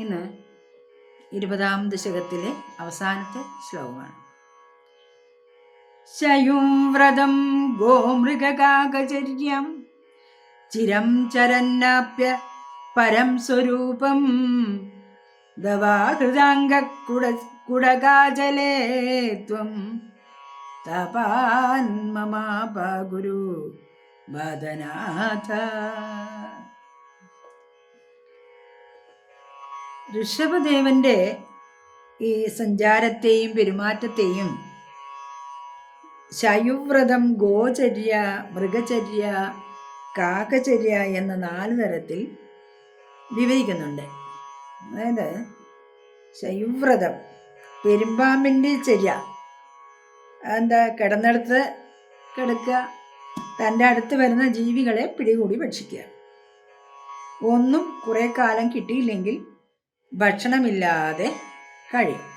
ഇന്ന് ഇരുപതാം ദശകത്തിലെ അവസാനത്തെ ശ്ലോകമാണ്. ശയുംവ്രതം ഗോമൃഗകാകചര്യം ചിരം ചരന്നാപ്യ പരം സ്വരൂപം ദവാഹൃദാംഗക്കുട കുടകാജലേ ത്വം തപാൻ മമാപ ഗുരു വദനാഥ. ഋഷഭദേവന്റെ ഈ സഞ്ചാരത്തെയും പെരുമാറ്റത്തെയും ശയുവ്രതം ഗോചര്യ മൃഗചര്യ കാക്കചര്യ എന്ന നാല് തരത്തിൽ വിവരിക്കുന്നുണ്ട്. അതായത് ശയുവ്രതം പെരുമ്പാമ്പിന്റെ ചര്യ എന്താ കിടന്നെടുത്ത് കിടക്കുക തന്റെ അടുത്ത് വരുന്ന ജീവികളെ പിടികൂടി ഭക്ഷിക്കുക. ഒന്നും കുറേ കാലം കിട്ടിയില്ലെങ്കിൽ ഭക്ഷണമില്ലാതെ കഴിയും.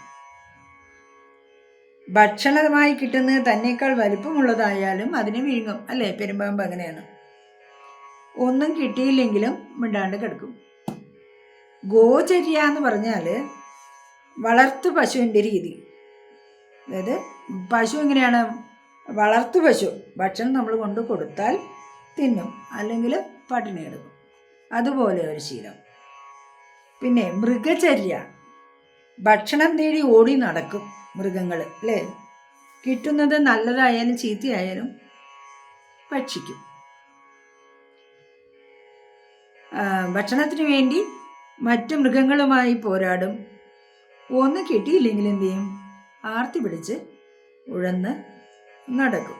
ഭക്ഷണമായി കിട്ടുന്നത് തന്നെക്കാൾ വലിപ്പമുള്ളതായാലും അതിന് വിഴുങ്ങും അല്ലേ? പെരുമ്പാമ്പ് അങ്ങനെയാണ്. ഒന്നും കിട്ടിയില്ലെങ്കിലും മിണ്ടാണ്ട് കിടക്കും. ഗോചര്യ എന്ന് പറഞ്ഞാൽ വളർത്തു പശുവിന്റെ രീതി. അതായത് പശു എങ്ങനെയാണ്? വളർത്തു പശു. ഭക്ഷണം നമ്മൾ കൊണ്ട് കൊടുത്താൽ തിന്നും. അല്ലെങ്കിൽ പട്ടിണി എടുക്കും അതുപോലെ ഒരു ശീലം. പിന്നെ മൃഗചര്യ. ഭക്ഷണം തേടി ഓടി നടക്കും മൃഗങ്ങൾ അല്ലേ? കിട്ടുന്നത് നല്ലതായാലും ചീത്തയായാലും ഭക്ഷിക്കും. ഭക്ഷണത്തിന് വേണ്ടി മറ്റു മൃഗങ്ങളുമായി പോരാടും. ഒന്ന് കിട്ടിയില്ലെങ്കിൽ എന്ത് ചെയ്യും? ആർത്തി പിടിച്ച് ഉഴന്ന് നടക്കും.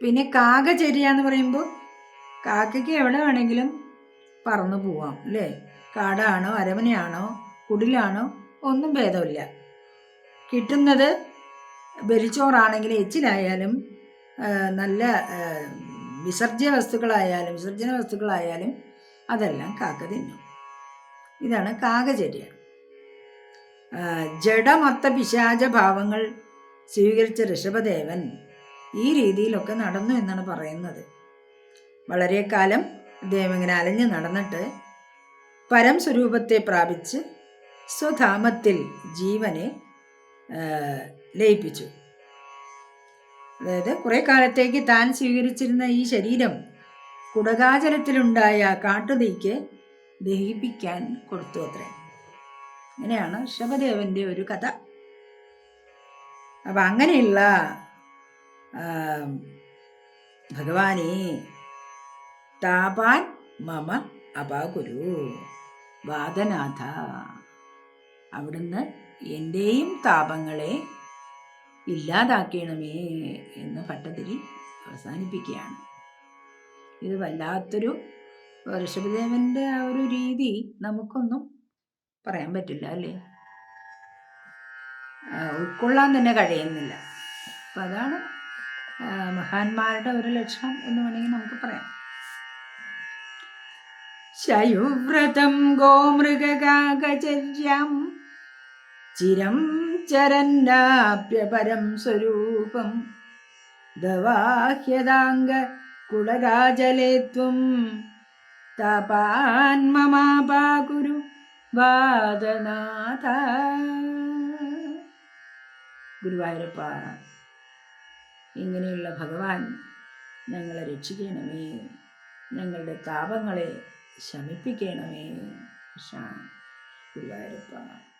പിന്നെ കാകചര്യ എന്ന് പറയുമ്പോൾ കാക്കയ്ക്ക് എവിടെ വേണമെങ്കിലും പറന്നു പോവാം അല്ലേ കാടാണോ അരമനയാണോ കുടിലാണോ ഒന്നും ഭേദമില്ല. കിട്ടുന്നത് വെരിച്ചോറാണെങ്കിലും എച്ചിലായാലും നല്ല വിസർജ്യ വസ്തുക്കളായാലും വിസർജന വസ്തുക്കളായാലും അതെല്ലാം കാക്ക തിന്നും. ഇതാണ് കാകചര്യ. ജഡമത്ത പിശാച ഭാവങ്ങൾ സ്വീകരിച്ച ഋഷഭദേവൻ ഈ രീതിയിലൊക്കെ നടന്നു എന്നാണ് പറയുന്നത്. വളരെ കാലം അദ്ദേഹം ഇങ്ങനെ അലഞ്ഞു നടന്നിട്ട് പരം സ്വരൂപത്തെ പ്രാപിച്ച് സ്വധാമത്തിൽ ജീവനെ ലയിപ്പിച്ചു. അതായത് കുറെ കാലത്തേക്ക് താൻ സ്വീകരിച്ചിരുന്ന ഈ ശരീരം കുടകാചലത്തിലുണ്ടായ കാട്ടുതീക്ക് ദഹിപ്പിക്കാൻ കൊടുത്തു അത്രേ. അങ്ങനെയാണ് ഋഷഭദേവന്റെ ഒരു കഥ. അപ്പം അങ്ങനെയുള്ള ഭഗവാനെ താപാൻ മമ അപാകുരു വാദനാഥ. അവിടുന്ന് എന്റെയും താപങ്ങളെ ഇല്ലാതാക്കണമേ എന്ന് ഭട്ടതിരി അവസാനിപ്പിക്കുകയാണ്. ഇത് വല്ലാത്തൊരു ഋഷഭദേവന്റെ ആ ഒരു രീതി നമുക്കൊന്നും പറയാൻ പറ്റില്ല അല്ലേ? ഉൾക്കൊള്ളാൻ തന്നെ കഴിയുന്നില്ല. അപ്പം അതാണ് മഹാന്മാരുടെ ഒരു ലക്ഷണം എന്ന് വേണമെങ്കിൽ നമുക്ക് പറയാം. ശയുവ്രതം ഗോമൃഗകാകചര്യം ചിരം ചരന്നാപ്യപരം സ്വരൂപം. ദവാഹ്യതാംഗ കുളരാജലേ ത്വം തപാൻമമാപാകുരു വാദനാഥ. ഗുരുവായൂരപ്പ ഇങ്ങനെയുള്ള ഭഗവാൻ ഞങ്ങളെ രക്ഷിക്കണമേ. ഞങ്ങളുടെ താപങ്ങളെ ശമിപ്പിക്കണമേ കൃഷ്ണ ഗുരുവായൂരപ്പ.